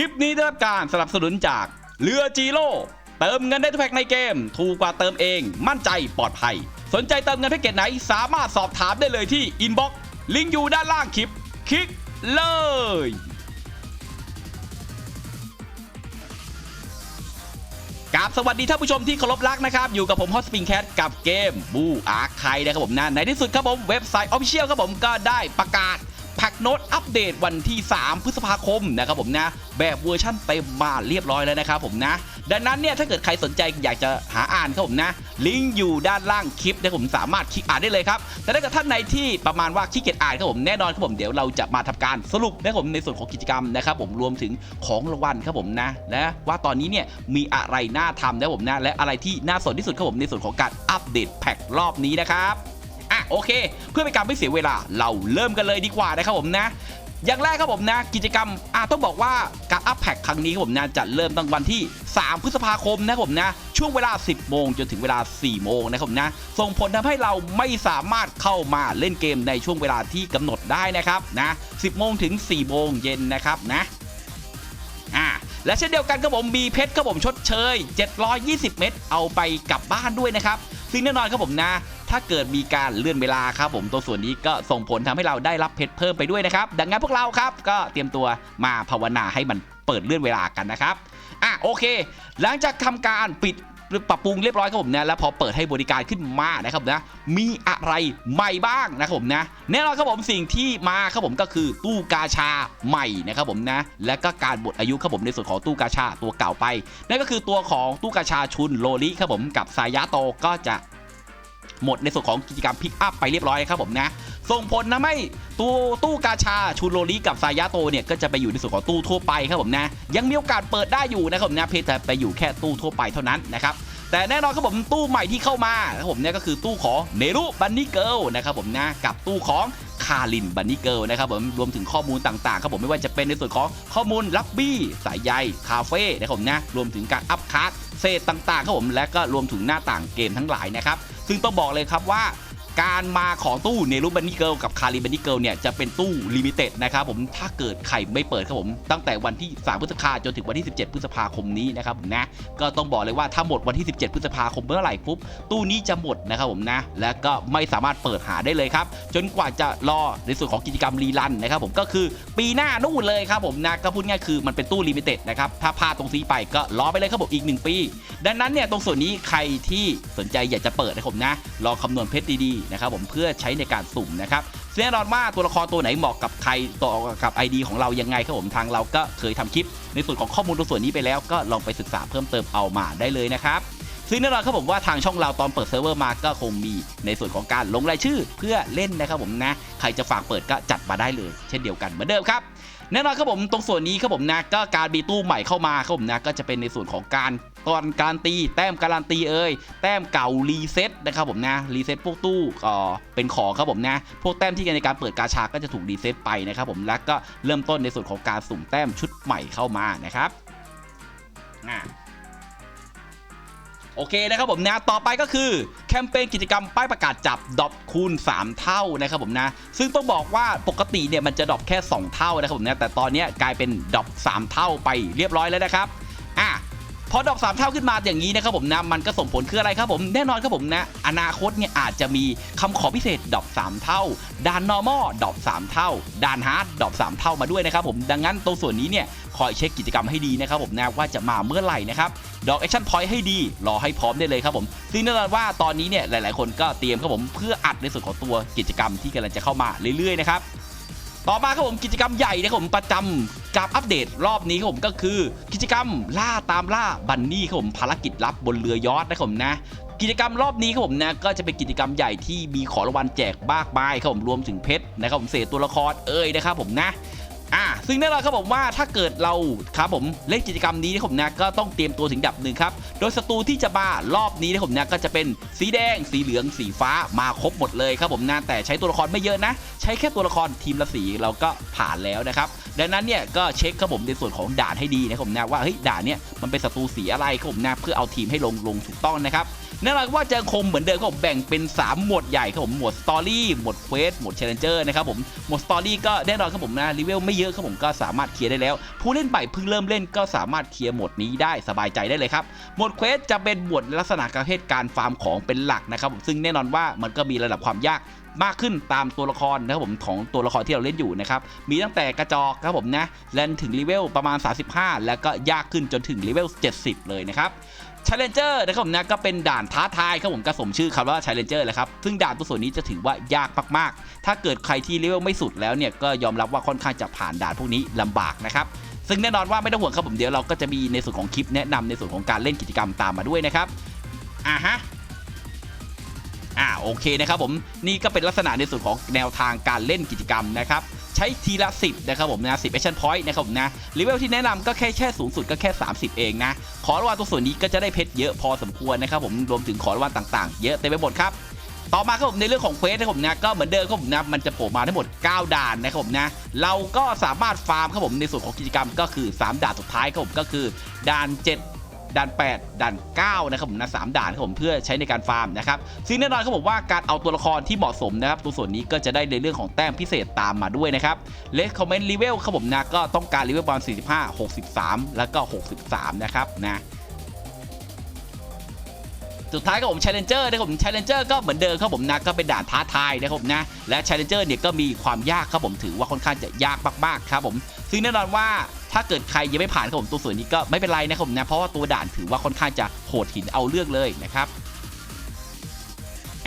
ลิปนี้ได้รับการสนับสนุนจากเรือจีโร่เติมเงินได้ทุกแพ็กในเกม ถูกกว่าเติมเอง มั่นใจปลอดภัย สนใจเติมเงินแพ็กเกจไหน สามารถสอบถามได้เลยที่อินบ็อกซ์ลิงก์อยู่ด้านล่างคลิป คลิกเลยกราบสวัสดีท่านผู้ชมที่เคารพรักนะครับ อยู่กับผมฮอตสปริงแคทกับเกมบูอาร์คไคนะครับผมนะในที่สุดครับผมเว็บไซต์ออฟฟิเชียลครับผมก็ได้ประกาศ โน้ตอัปเดตวันที่ 3 พฤษภาคมนะครับผมนะ แบบเวอร์ชั่นเต็มมาเรียบร้อยแล้วนะครับผมนะ ดังนั้นเนี่ยถ้าเกิดใครสนใจอยากจะหาอ่านครับผมนะ ลิงก์อยู่ด้านล่างคลิปนะผมสามารถคลิกอ่านได้เลยครับ แต่ถ้าเกิดท่านไหนที่ประมาณว่าขี้เกียจอ่านครับผมแน่นอนครับผมเดี๋ยวเราจะมาทำการสรุปนะครับผมในส่วนของกิจกรรมนะครับผมรวมถึงของรางวัลครับผมนะและว่าตอนนี้เนี่ยมีอะไรน่าทำนะครับผมนะและอะไรที่น่าสนที่สุดครับผมในส่วนของการอัปเดตแพ็ครอบนี้นะครับ โอเค เพื่อเป็นการไม่เสียเวลาเราเริ่มกันเลยดีกว่านะครับผมนะอย่างแรกครับผมนะกิจกรรมอ่าต้องบอกว่าการอัพแพ็คครั้งนี้ครับผมนะจะเริ่มตั้งวันที่ 3 พฤษภาคมนะครับผมนะช่วงเวลา 10 โมงจนถึงเวลา 4 โมงนะครับผมนะส่งผลทำให้เราไม่สามารถเข้ามาเล่นเกมในช่วงเวลาที่กำหนดได้นะครับนะ 10 โมงถึง 4 โมงเย็นนะครับนะอ่าและเช่นเดียวกันครับผมมีเพชรครับผมชดเชย 720 เม็ดเอาไปกลับบ้านด้วยนะครับซึ่งแน่นอนครับผมนะ ถ้าเกิดมีการเลื่อนเวลาครับผมตัวส่วนนี้ก็ส่งผลทำให้เราได้รับเพชรเพิ่มไปด้วยนะครับ ดังนั้นพวกเราครับก็เตรียมตัวมาภาวนาให้มันเปิดเลื่อนเวลากันนะครับอะโอเค หลังจากทำการปิดปรับปรุงเรียบร้อยครับผมนะแล้วพอเปิดให้บริการขึ้นมานะครับนะมีอะไรใหม่บ้างนะครับผมนะแน่นอนครับผมสิ่งที่มาครับผมก็คือตู้กาชาใหม่นะครับผมนะและก็การบดอายุครับผมในส่วนของตู้กาชาตัวเก่าไปนั่นก็คือตัวของตู้กาชาชุนโลลิครับผมกับสายะโตก็จะ หมดในส่วนของกิจกรรมพิกอัพไปเรียบร้อยครับผมนะ ส่งผลนะไม่ตู้ตู้กาชาชูโรลิกับซายาโตเนี่ยก็จะไปอยู่ในส่วนของตู้ทั่วไปครับผมนะ ยังมีโอกาสเปิดได้อยู่นะครับผมนะเพียงแต่ไปอยู่แค่ตู้ทั่วไปเท่านั้นนะครับแต่แน่นอนครับผมตู้ใหม่ที่เข้ามาครับผมเนี่ยก็คือตู้ของเนรุบันนี่เกิลนะครับผมนะกับตู้ของคารินบันนี่เกิลนะครับผมรวมถึงข้อมูลต่างๆครับผมไม่ว่าจะเป็นในส่วนของข้อมูลลับบี้สายใยคาเฟ่นะครับผมนะรวมถึงการอัพคัสเศษต่างๆครับผมและก็รวมถึงหน้าต่างเกมทั้งหลายนะครับ ซึ่งต้องบอกเลยครับว่า การมาของตู้เนรุบันนี่เกิลกับคาริบันนี่เกิลเนี่ยจะเป็นตู้ลิมิเต็ดนะครับผมถ้าเกิดใครไม่เปิดครับผมตั้งแต่วันที่ 3 พฤษภาจนถึงวันที่ 17 พฤษภาคมนี้นะครับผมนะก็ต้องบอกเลยว่าถ้าหมดวันที่ 17 พฤษภาคมเมื่อไหร่ปุ๊บตู้นี้จะหมดนะครับผมนะและก็ไม่สามารถเปิดหาได้เลยครับจนกว่าจะรอในส่วนของกิจกรรมรีรันนะครับผมก็คือปีหน้านู่นเลยครับผมนะก็พูดง่ายคือมันเป็นตู้ลิมิเต็ดนะครับถ้าพลาดตรงซีไปก็รอไปเลยครับผมอีก 1 ปี ดังนั้นเนี่ยตรงส่วนนี้ใครที่สนใจอยากจะเปิดนะครับผมนะลองคำนวณเพชรดีนะครับผมเพื่อใช้ในการสุ่มนะครับแน่นอนว่าตัวละครตัวไหนเหมาะกับใครต่อกับ ID ของเรายังไงครับผมทางเราก็เคยทำคลิป ในส่วนของข้อมูลตรงส่วนนี้ไปแล้วก็ลองไปศึกษาเพิ่มเติมเอามาได้เลยนะครับซึ่งแน่นอนครับผมว่าทางช่องเราตอนเปิดเซิร์ฟเวอร์มาก็คงมีในส่วนของการลงรายชื่อเพื่อเล่นนะครับผมนะ ใครจะฝากเปิดก็จัดมาได้เลย เช่นเดียวกันเหมือนเดิมครับ แน่นอนครับผมตรงส่วนนี้ครับผมนะก็การมีตู้ใหม่เข้ามาครับผมนะก็จะเป็นในส่วนของการตอนการตีแต้มการันตีเอ่ยแต้มเก่ารีเซ็ตนะครับผมนะรีเซ็ตพวกตู้ก็เป็นของครับผมนะพวกแต้มที่ในการเปิดกาชาก็จะถูกรีเซ็ตไปนะครับผมแล้วก็เริ่มต้นในส่วนของการสุ่มแต้มชุดใหม่เข้ามานะครับอ่า โอเคนะครับผมนะต่อไปก็คือแคมเปญกิจกรรมป้ายประกาศจับดอปคูณ 3 เท่านะครับผมนะ ซึ่งต้องบอกว่าปกติเนี่ยมันจะดอปแค่ 2 เท่านะครับผมนะแต่ตอนนี้กลายเป็นดอป3เท่าไปเรียบร้อยแล้วนะครับอะ พอดอป3เท่าขึ้นมาอย่างนี้นะครับผมนะมันก็ส่งผลคืออะไรครับผมแน่นอนครับผมนะ อนาคตเนี่ยอาจจะมีคำขอพิเศษดอป3เท่าด่าน normal ดอป3เท่าด่าน hard ดรอป3เท่ามาด้วยนะครับผมดังนั้นตรงส่วนนี้เนี่ยคอยเช็คกิจกรรมให้ดีนะครับผมนะว่าจะมาเมื่อไหร่นะครับดอกแอคชั่นพอยต์ให้ดี รอให้พร้อมได้เลยครับผมซึ่งแน่นอนว่าตอนนี้เนี่ยหลาย ๆ คนก็เตรียมครับผมเพื่ออัดในส่วนของตัวกิจกรรมที่กำลังจะเข้ามาเรื่อย ๆ นะครับต่อมาครับผมกิจกรรมใหญ่นะครับผมประจำ การอัปเดตรอบนี้ครับผมก็คือ กิจกรรมล่าตามล่าบันนี่ครับผมภารกิจลับบนเรือยอทนะครับผมนะกิจกรรมรอบนี้ครับผมนะก็จะเป็นกิจกรรมใหญ่ที่มีของรางวัลแจกมากมายครับผมรวมถึงเพชรนะครับผมเศษตัวละครเอ้ยนะครับผมนะ อ่าซึ่งแน่นอนครับผมว่าถ้าเกิดเราครับผมเล่นกิจกรรมนี้นะผมนะก็ต้องเตรียมตัวถึงดับหนึ่งครับโดยศัตรูที่จะมารอบนี้นะผมนะก็จะเป็นสีแดง สีเหลือง สีฟ้ามาครบหมดเลยครับผมนะแต่ใช้ตัวละครไม่เยอะนะ ใช้แค่ตัวละครทีมละสีเราก็ผ่านแล้วนะครับดังนั้นเนี่ยก็เช็คครับผมในส่วนของด่านให้ดีนะครับผมนะว่าเฮ้ยด่านเนี่ยมันเป็นศัตรูสีอะไรครับผมนะเพื่อเอาทีมให้ลงลงถูกต้องนะครับ แน่นอนว่าจะคงเหมือนเดิมครับผมแบ่งเป็น 3 หมวดใหญ่ครับผมหมวดสตอรี่หมวดเควสหมวดเชลเลนเจอร์นะครับผมหมวดสตอรี่ก็แน่นอนครับผมนะรีเวลไม่เยอะครับผมก็สามารถเคลียร์ได้แล้ว ผู้เล่นใหม่เพิ่งเริ่มเล่นก็สามารถเคลียร์หมวดนี้ได้สบายใจได้เลยครับหมวดเควสจะเป็นหมวดลักษณะประเภทการฟาร์มของเป็นหลักนะครับผมซึ่งแน่นอนว่ามันก็มีระดับความยากมากขึ้นตามตัวละครนะครับผมของตัวละครที่เราเล่นอยู่นะครับมีตั้งแต่กระจอกครับผมนะแลนถึงเลเวลประมาณ 35 แล้วก็ยากขึ้นจนถึงเลเวล70 เลยนะครับ Challenger นะครับผมนะก็เป็นด่านท้าทายครับผมก็สมชื่อคำว่า Challenger แหละครับซึ่งด่านตัวส่วนนี้จะถือว่ายากมากๆ ถ้าเกิดใครที่เลเวลไม่สุดแล้วเนี่ยก็ยอมรับว่าค่อนข้างจะผ่านด่านพวกนี้ลำบากนะครับซึ่งแน่นอนว่าไม่ต้องห่วงครับผมเดี๋ยวเราก็จะมีในส่วนของคลิปแนะนำในส่วนของการเล่นกิจกรรมตามมาด้วยนะครับอ่าฮะอ่าโอเคนะครับผมนี่ก็เป็นลักษณะในส่วนของแนวทางการเล่นกิจกรรมนะครับ ใช้ทีละ 10 นะครับผมนะ 10 action point นะครับผมนะเลเวลที่แนะนำก็แค่แค่สูงสุดก็แค่ 30 เองนะ ขอรางวัลตัวส่วนนี้ก็จะได้เพชรเยอะพอสมควรนะครับผมรวมถึงขอรางวัลต่างๆ เยอะเต็มไปหมดครับต่อมาครับผมในเรื่องของเควสนะครับผมนะก็เหมือนเดิมครับผมนะมันจะโผล่มาทั้งหมด 9 ด่านนะครับผมนะเราก็สามารถฟาร์มครับผมในส่วนของกิจกรรมก็คือ 3 ด่านสุดท้ายครับผมก็คือ ด่าน 7 ด่าน 8 ด่าน 9 นะครับผมนะสามด่านครับผมเพื่อใช้ในการฟาร์มนะครับซึ่งแน่นอนครับผมว่าการเอาตัวละครที่เหมาะสมนะครับตัวส่วนนี้ก็จะได้ในเรื่องของแต้มพิเศษตามมาด้วยนะครับเลสคอมเมนต์เลเวลครับผมนะก็ต้องการเลเวลประมาณ45 63 แล้วก็ 63 นะครับนะสุดท้ายก็ผม Challenger นะครับผม Challenger ก็เหมือนเดิมครับผมนะก็เป็นด่านท้าทายนะครับผมนะและ Challenger เนี่ยก็มีความยากครับผมถือว่าค่อนข้างจะยากมากๆครับผมซึ่งแน่นอนว่า ถ้าเกิดใครยังไม่ผ่านครับผมตัวสวยนี้ก็ไม่เป็นไรนะครับผมนะเพราะว่าตัวด่านถือว่าค่อนข้างจะโหดหินเอาเรื่องเลยนะครับ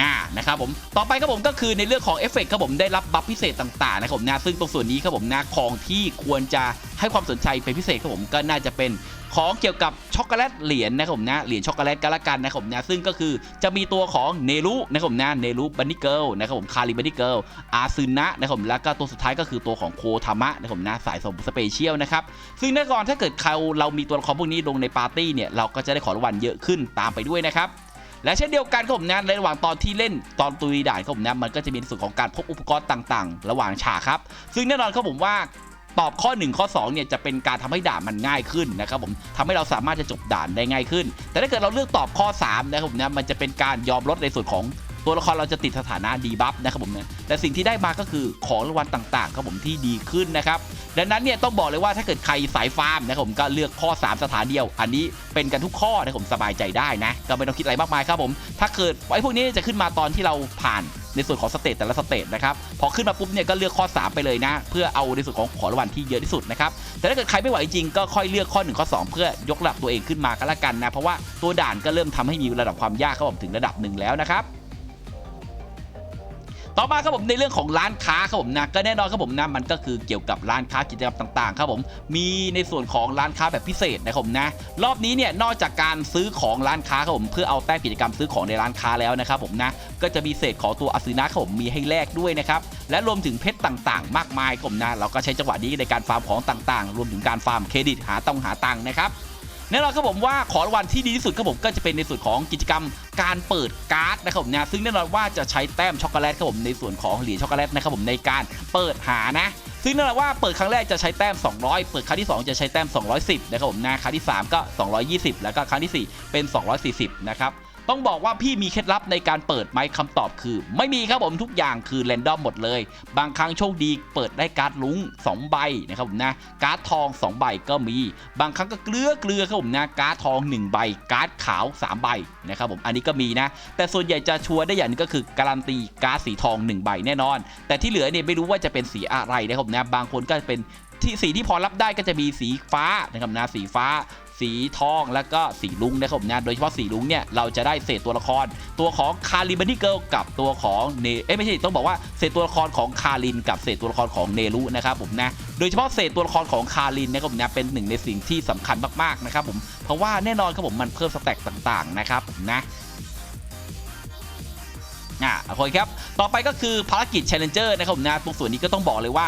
อ่านะครับผมต่อไปครับผมก็คือในเรื่องของเอฟเฟกต์ครับผมได้รับบัฟพิเศษต่างๆนะครับผมนะซึ่งตรงส่วนนี้ครับผมนะของที่ควรจะให้ความสนใจเป็นพิเศษครับผมก็น่าจะเป็นของเกี่ยวกับช็อกโกแลตเหรียญนะครับผมนะเหรียญช็อกโกแลตกันละกันนะครับผมนะซึ่งก็คือจะมีตัวของเนรุนะครับผมนะเนรุบันนี่เกิลนะครับผมคาริบันนี่เกิลอาซึนะนะครับผมแล้วก็ตัวสุดท้ายก็คือตัวของโคทามะนะครับผมนะสายสมสเปเชียลนะครับซึ่งแน่นอนถ้าเกิดเขาเรามีตัวละครพวกนี้ลงในปาร์ตี้เนี่ยเราก็จะได้ของรางวัลเยอะขึ้นตามไปด้วยนะครับ และเช่นเดียวกันครับผมนะในระหว่างตอนที่เล่นตอนตุยด่านครับผมนะมันก็จะมีในส่วนของการพบอุปกรณ์ต่างๆ ระหว่างฉากครับ ซึ่งแน่นอนครับผมว่าตอบข้อ 1 ข้อ2เนี่ยจะเป็นการทำให้ด่านมันง่ายขึ้นนะครับผมทำให้เราสามารถจะจบด่านได้ง่ายขึ้น แต่ถ้าเกิดเราเลือกตอบข้อ3นะครับผมนะมันจะเป็นการยอมลดในส่วนของตัวละครเราจะติดสถานะดีบัฟนะครับผมนะแต่สิ่งที่ได้มาก็คือของรางวัลต่างๆครับผมที่ดีขึ้นนะครับ ดังนั้นเนี่ยต้องบอกเลยว่าถ้าเกิดใครสายฟาร์มนะครับผมก็เลือกข้อ 3 สถานเดียว อันนี้เป็นกันทุกข้อนะครับผมสบายใจได้นะก็ไม่ต้องคิดอะไรมากมายครับผม ถ้าเกิดไอ้พวกนี้จะขึ้นมาตอนที่เราผ่านในส่วนของสเตจแต่ละสเตจนะครับพอขึ้นมาปุ๊บเนี่ยก็เลือกข้อ 3 ไปเลยนะ เพื่อเอาในส่วนของขอรางวัลที่เยอะที่สุดนะครับแต่ถ้าเกิดใครไม่ไหวจริงก็ค่อยเลือกข้อ 1 ข้อ 2 เพื่อยกระดับตัวเองขึ้นมาก็แล้วกันนะเพราะว่าตัวด่านก็เริ่มทำให้มีระดับความยากครับผมถึงระดับหนึ่งแล้วนะครับ ต่อมาครับผมในเรื่องของร้านค้าครับผมนะก็แน่นอนครับผมนะมันก็คือเกี่ยวกับร้านค้ากิจกรรมต่างๆครับผมมีในส่วนของร้านค้าแบบพิเศษนะครับผมนะรอบนี้เนี่ยนอกจากการซื้อของร้านค้าครับผมเพื่อเอาแต้มกิจกรรมซื้อของในร้านค้าแล้วนะครับผมนะก็จะมีเศษของตัวอสุนะครับผมมีให้แลกด้วยนะครับและรวมถึงเพชรต่างๆ มากมายครับผมนะเราก็ใช้จังหวะนี้ในการฟาร์มของต่างๆ รวมถึงการฟาร์มเครดิตหาต้องหาตังค์นะครับ แน่นอนครับผมว่าของรางวัลที่ดีที่สุดครับผมก็จะเป็นในส่วนของกิจกรรมการเปิดการ์ดนะครับผมนะซึ่งแน่นอนว่าจะใช้แต้มช็อกโกแลตครับผมในส่วนของเหรียญช็อกโกแลตนะครับผมในการเปิดหานะซึ่งแน่นอนว่าเปิดครั้งแรกจะใช้แต้ม 200 เปิดครั้งที่ 2 จะใช้แต้ม 210 นะครับผมนะครั้งที่ 3 ก็ 220 แล้วก็ครั้งทีสี่4 เป็น 240 นะครับ ต้องบอกว่าพี่มีเคล็ดลับในการเปิดไหมคำตอบคือ ไม่มีครับผมทุกอย่างคือแรนดอมหมดเลย บางครั้งโชคดีเปิดได้การ์ดลุง2 ใบนะครับผมนะการ์ดทอง 2 ใบก็มี บางครั้งก็เกลือเกลือครับผมนะการ์ดทอง 1 ใบ การ์ดขาว 3 ใบนะครับผมอันนี้ก็มีนะ แต่ส่วนใหญ่จะชัวร์ได้อย่างนึงก็คือการันตีการ์ดสีทอง 1 ใบแน่นอน แต่ที่เหลือเนี่ยไม่รู้ว่าจะเป็นสีอะไรนะครับผมนะบางคนก็เป็นที่สีที่พอรับได้ก็จะมีสีฟ้านะครับนะสีฟ้า สีทองแล้วก็สีลุงนะครับผมนะโดยเฉพาะสีลุงเนี่ยเราจะได้เศษตัวละคร ตัวของคาริบันนี่เกิลกับตัวของเนเอ้ไม่ใช่ต้องบอกว่าเศษตัวละครของคารินกับเศษตัวละครของเนรุนะครับผมนะโดยเฉพาะเศษตัวละครของคารินนะครับผมนะเป็นหนึ่งในสิ่งที่สำคัญมากๆนะครับผมเพราะว่าแน่นอนครับผมมันเพิ่มสแต็กต่างๆนะครับผมนะอะโอเคครับ ต่อไปก็คือภารกิจ Challenger นะครับผมนะตรงส่วนนี้ก็ต้องบอกเลยว่า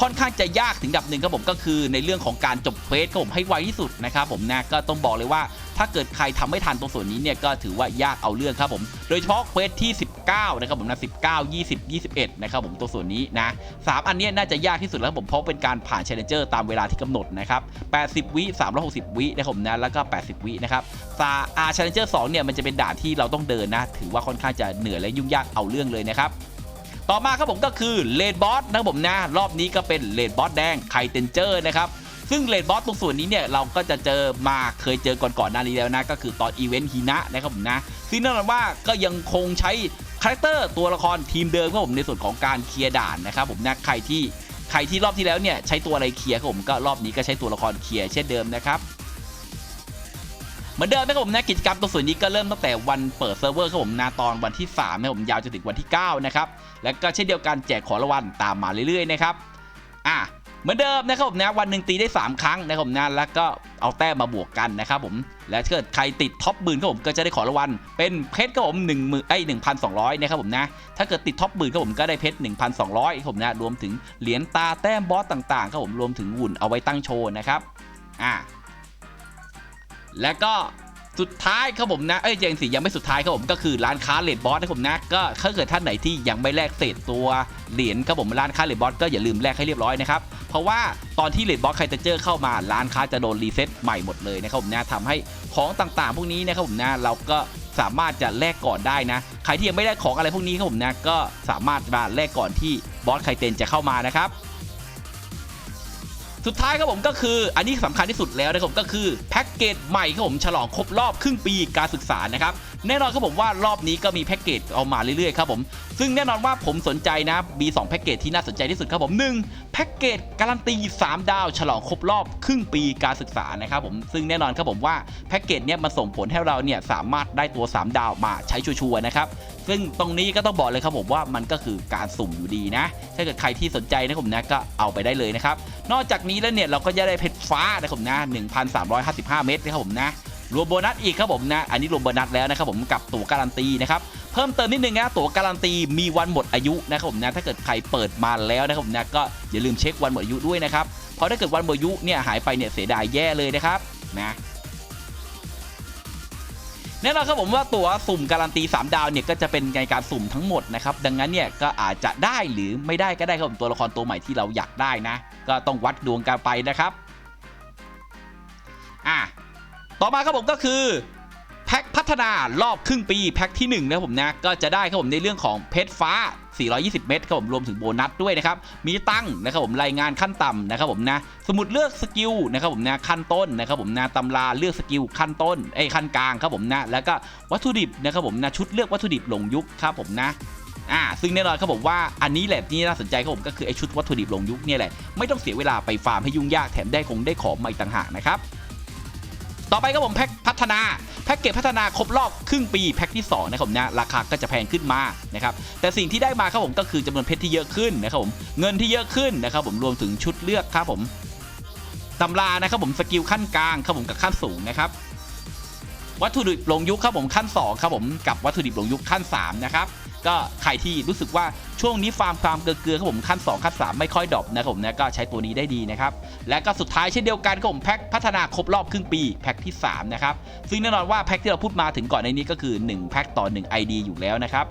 ค่อนข้างจะยากถึงดับหนึ่งครับผมก็คือในเรื่องของการจบเควสครับผมให้ไวที่สุดนะครับผมนะก็ต้องบอกเลยว่าถ้าเกิดใครทำไม่ทันตรงส่วนนี้เนี่ยก็ถือว่ายากเอาเรื่องครับผม โดยเฉพาะเควสที่ 19 นะครับผมนะ19 20 21 นะครับผมตัวส่วนนี้นะสามอันนี้น่าจะยากที่สุดแล้วครับผมเพราะเป็นการผ่าน Challenger ตามเวลาที่กำหนดนะครับ 80 วิ 360 วินะครับผมนะแล้วก็ 80 วินะครับซาอา Challenger 2เนี่ยมันจะเป็นด่านที่เราต้องเดินนะ ถือว่าค่อนข้างจะเหนื่อยและยุ่งยากเอาเรื่องเลยนะครับ ต่อมาครับผมก็คือเลดบอสนะครับผมนะรอบนี้ก็เป็นเลดบอสแดงไคเทนเจอร์นะครับซึ่งเลดบอสตรงส่วนนี้เนี่ยเราก็จะเจอมาเคยเจอก่อนก่อนๆหน้านี้แล้วนะ ก็คือตอนอีเวนต์ฮีนะนะครับผมนะซึ่งแน่นอนว่าก็ยังคงใช้คาแรคเตอร์ตัวละครทีมเดิมครับผมในส่วนของการเคลียร์ด่านนะครับผมนะใครที่ใครที่รอบที่แล้วเนี่ยใช้ตัวอะไรเคลียร์ครับผมก็รอบนี้ก็ใช้ตัวละครเคลียร์เช่นเดิมนะครับ มือนเดิมนะครับผมนะกิจกรรมตัวส่วนนี้ก็เริ่มตั้งแต่วันเปิดเซิร์ฟเวอร์ครับผมนะตอนวันที่3นะครับผมยาวจนถึงวันที่9นะครับแล้วก็เช่นเดียวกันแจกของรางวัลตามมาเรื่อยๆนะครับอะเหมือนเดิมนะครับผมนะวันหนึ่งตีได้ 3 ครั้งนะครับผมนะแล้วก็เอาแต้มมาบวกกันนะครับผมและถ้าเกิดใครติดท็อปหมื่นครับผมก็จะได้ของรางวัลเป็นเพชรครับผมหนึ่งหมื่นไอ้หนึ่งพันสองร้อยนะครับผมนะถ้าเกิดติดท็อปหมื่นครับผมก็ได้เพชรหนึ่งพันสองร้อยครับผมนะรวมถึงเหรียญตาแต้มบอสต่างๆครับผมรวมถึงหุ่นเอาไว้ตั้งโชว์นะครับอะ แล้วก็สุดท้ายครับผมนะ เอ้ยยังสิยังไม่สุดท้ายครับผมก็คือร้านค้าเลดบอสนะครับผมนะ ก็ถ้าเกิดท่านไหนที่ยังไม่แลกเศษตัวเหรียญครับผมร้านค้าเลดบอสก็อย่าลืมแลกให้เรียบร้อยนะครับ เพราะว่าตอนที่เลดบอสไคเตเจอเข้ามาร้านค้าจะโดนรีเซ็ตใหม่หมดเลยนะครับผมนะทำให้ของต่างๆ พวกนี้นะครับผมนะเราก็สามารถจะแลกก่อนได้นะ ใครที่ยังไม่ได้ของอะไรพวกนี้ครับผมนะก็สามารถมาแลกก่อนที่บอสไคเตนจะเข้ามานะครับ สุดท้ายครับผมก็คือ อันนี้สำคัญที่สุดแล้วนะครับผมก็คือแพ็กเกจใหม่ครับผมฉลองครบรอบครึ่งปีการศึกษานะครับ แน่นอนครับผมว่ารอบนี้ก็มีแพ็กเกจเอามาเรื่อยๆครับผมซึ่งแน่นอนว่าผมสนใจนะมี2แพ็กเกจที่น่าสนใจที่สุดครับผม1แพ็กเกจการันตี 3 ดาว ฉลองครบรอบครึ่งปีการศึกษานะครับผมซึ่งแน่นอนครับผมว่าแพ็กเกจเนี้ยมันส่งผลให้เราเนี่ยสามารถได้ตัว 3 ดาวมาใช้ชัวร์ๆนะครับซึ่งตรงนี้ก็ต้องบอกเลยครับผมว่ามันก็คือการสุ่มอยู่ดีนะ ถ้าเกิดใครที่สนใจนะครับผมนะก็เอาไปได้เลยนะครับนอกจากนี้แล้วเนี่ยเราก็จะได้เพชรฟ้านะครับผมนะ 1,355 เม็ดนะครับผมนะ รวมโบนัสอีกครับผมนะอันนี้รวมโบนัสแล้วนะครับผมกับตั๋วการันตีนะครับเพิ่มเติมนิดนึงนะตั๋วการันตีมีวันหมดอายุนะครับผมนะถ้าเกิดใครเปิดมาแล้วนะครับผมนะก็อย่าลืมเช็ควันหมดอายุด้วยนะครับเพราะถ้าเกิดวันหมดอายุเนี่ยหายไปเนี่ยเสียดายแย่เลยนะครับนะแน่นอนครับผมว่าตัวสุ่มการันตี 3 ดาวเนี่ยก็จะเป็นในการสุ่มทั้งหมดนะครับดังนั้นเนี่ยก็อาจจะได้หรือไม่ได้ก็ได้ครับผมตัวละครตัวใหม่ที่เราอยากได้นะ ก็ต้องวัดดวงกันไปนะครับอะ ต่อมาครับผมก็คือแพ็คพัฒนารอบครึ่งปีแพ็คที่1นะครับผมนะก็จะได้ครับผมในเรื่องของเพชรฟ้า 420 เม็ดครับผมรวมถึงโบนัสด้วยนะครับ มีตั้งนะครับผมรายงานขั้นต่ำนะครับผมนะ สมุดเลือกสกิลนะครับผมนะขั้นต้นนะครับผมนะตำราเลือกสกิลขั้นต้นไอ้ขั้นกลางครับผมนะแล้วก็วัตถุดิบนะครับผมนะชุดเลือกวัตถุดิบหลงยุคครับผมนะอ่าซึ่งแน่นอนครับผมว่าอันนี้แหละที่น่าสนใจครับผมก็คือไอชุดวัตถุดิบหลงยุคเนี่ยแหละไม่ต้องเสียเวลาไปฟาร์มให้ยุ่งยากแถมได้คงได้ของใหม่ต่างหากนะครับ ต่อไปครับผมแพ็คพัฒนาแพ็กเกจพัฒนาครบรอบครึ่งปีแพ็คที่2นะครับผมนะราคาก็จะแพงขึ้นมานะครับแต่สิ่งที่ได้มาครับผมก็คือจำนวนเพชรที่เยอะขึ้นนะครับผมเงินที่เยอะขึ้นนะครับผมรวมถึงชุดเลือกครับผมตำรานะครับผมสกิลขั้นกลางครับผมกับขั้นสูงนะครับวัตถุดิบลงยุคครับผมขั้น 2 ครับผมกับวัตถุดิบลงยุคขั้น 3 นะครับ ก็ใครที่รู้สึกว่าช่วงนี้ฟาร์มความเกลือๆครับผมขั้น 2 ขั้น 3 ไม่ค่อยดรอปนะครับผมนะก็ใช้ตัวนี้ได้ดีนะครับ และก็สุดท้ายเช่นเดียวกันครับผมแพ็คพัฒนาครบรอบครึ่งปีแพ็คที่ 3 นะครับ ซึ่งแน่นอนว่าแพ็คที่เราพูดมาถึงก่อนในนี้ก็คือ 1 แพ็คต่อ 1 ID อยู่แล้วนะครับ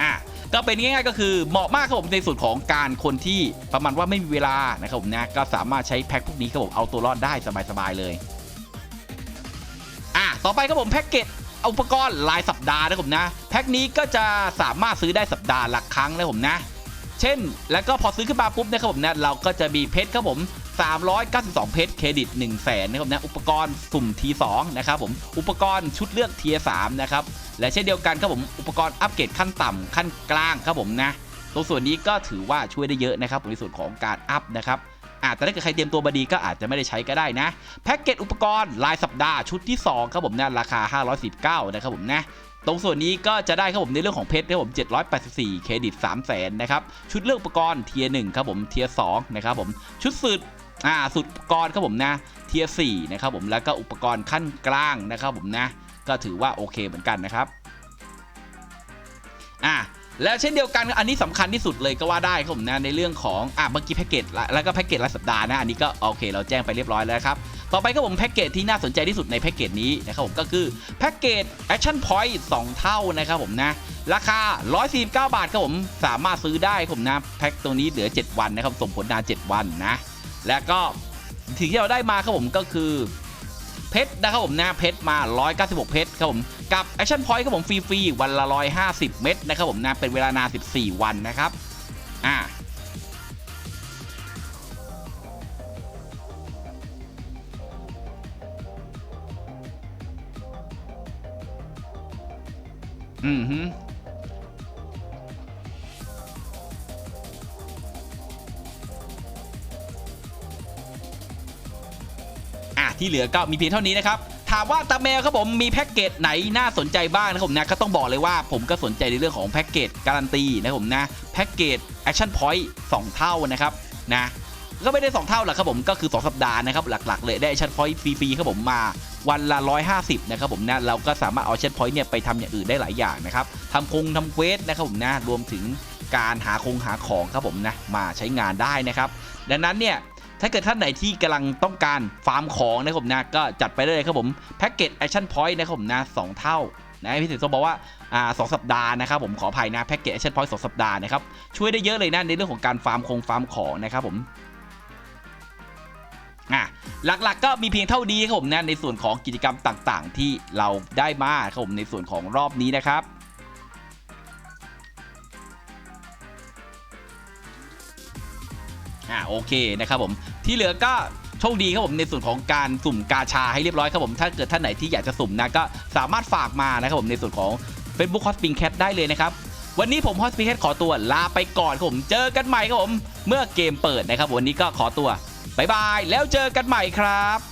อะก็เป็นง่ายๆก็คือเหมาะมากครับผมในส่วนของการคนที่ประมาณว่าไม่มีเวลานะครับผมนะก็สามารถใช้แพ็คพวกนี้ครับผมเอาตัวรอดได้สบายๆเลย อะต่อไปครับผมแพ็กเกจ อุปกรณ์รายสัปดาห์นะครับผมนะ แพ็คนี้ก็จะสามารถซื้อได้สัปดาห์ละครั้งนะครับผมนะ เช่น แล้วก็พอซื้อขึ้นมาปุ๊บนะครับผมนะเราก็จะมีเพชรครับผม 392 เพชรเครดิต 1 0 0 0 0แสนนะครับนะอุปกรณ์สุ่มที2นะครับผมอุปกรณ์ชุดเลือกเทีย3นะครับและเช่นเดียวกันครับผมอุปกรณ์อัปเกรดขั้นต่ำขั้นกลางครับผมนะตรงส่วนนี้ก็ถือว่าช่วยได้เยอะนะครับในส่วนของการอัพนะครับ อาจจะถ้าเกิดใครเตรียมตัวมาดีก็อาจจะไม่ได้ใช้ก็ได้นะ แพ็กเกจอุปกรณ์รายสัปดาห์ชุดที่2ครับผมนะราคา 519 นะครับผมนะตรงส่วนนี้ก็จะได้ครับผมในเรื่องของเพชรครับผม 784 เครดิต 3 0 0แสนนะครับ ชุดเลือกอุปกรณ์เทียร์1ครับผม เทียร์2นะครับผม ชุดสุดอ่าสุดอุปกรณ์ครับผมนะ เทียร์4นะครับผม แล้วก็อุปกรณ์ขั้นกลางนะครับผมนะ ก็ถือว่าโอเคเหมือนกันนะครับ อะ แล้วเช่นเดียวกันอันนี้สำคัญที่สุดเลยก็ว่าได้ครับผมนะในเรื่องของอะเมื่อกี้แพ็กเกจแล้วก็แพ็กเกจรายสัปดาห์นะอันนี้ก็โอเค เราแจ้งไปเรียบร้อยแล้วครับต่อไปครับผมแพ็กเกจที่น่าสนใจที่สุดในแพ็กเกจนี้นะครับผมก็คือแพ็กเกจ Action Point 2 เท่านะครับผมนะราคา 149 บาทครับผมสามารถซื้อได้ครับผมนะแพ็กตรงนี้เหลือ 7 วันนะครับส่งผลนาน7วันนะแล้วก็สิ่งที่เราได้มาครับผมก็คือ เพชรนะครับผมนะเพชรมา 196 เพชรครับผมกับ Action Point ครับผมฟรีๆวันละ 150 เม็ดนะครับผมนะเป็นเวลานาน14 วันนะครับอ่าอืม ที่เหลือก็มีเพียงเท่านี้นะครับถามว่าตาแมวครับผมมีแพ็กเกจไหนน่าสนใจบ้างนะครับผมนะก็ต้องบอกเลยว่าผมก็สนใจในเรื่องของแพ็กเกจการันตีนะครับผมนะแพ็กเกจแอคชั่นพอยต์2เท่านะครับนะก็ไม่ได้ 2 เท่าหรอกครับผมก็คือ 2 สัปดาห์นะครับหลักๆเลยได้แอคชั่นพอยต์ฟรีๆครับผมมาวันละ 150 นะครับผมนะเราก็สามารถเอาแอคชั่นพอยต์เนี่ยไปทำอย่างอื่นได้หลายอย่างนะครับทำคงทำเควสนะครับผมนะรวมถึงการหาคงหาของครับผมนะมาใช้งานได้นะครับดังนั้นเนี่ย ถ้าเกิดท่านไหนที่กำลังต้องการฟาร์มของนะครับผมนะก็จัดไปได้เลยครับผมแพ็กเกจแอคชั่นพอยต์นะครับผมนะสองเท่านะพี่สิงห์บอกว่าอ่าสองสัปดาห์นะครับผมขออภัยนะแพ็กเกจแอคชั่นพอยต์สองสัปดาห์นะครับช่วยได้เยอะเลยนะในเรื่องของการฟาร์มคงฟาร์มของนะครับผมอะหลักๆก็มีเพียงเท่านี้ครับผมนะในส่วนของกิจกรรมต่างๆ ที่เราได้มาครับผมในส่วนของรอบนี้นะครับ อ่าโอเคนะครับผมที่เหลือก็โชคดีครับผมในส่วนของการสุ่มกาชาให้เรียบร้อยครับผมถ้าเกิดท่านไหนที่อยากจะสุ่มนะก็สามารถฝากมานะครับผมในส่วนของ Facebook h o t s p i n g Cat ได้เลยนะครับวันนี้ผมฮอสปิงแคทขอตัวลาไปก่อนครับผมเจอกันใหม่ครับผมเมื่อเกมเปิดนะครับ วันนี้ก็ขอตัวบายบายแล้วเจอกันใหม่ครับ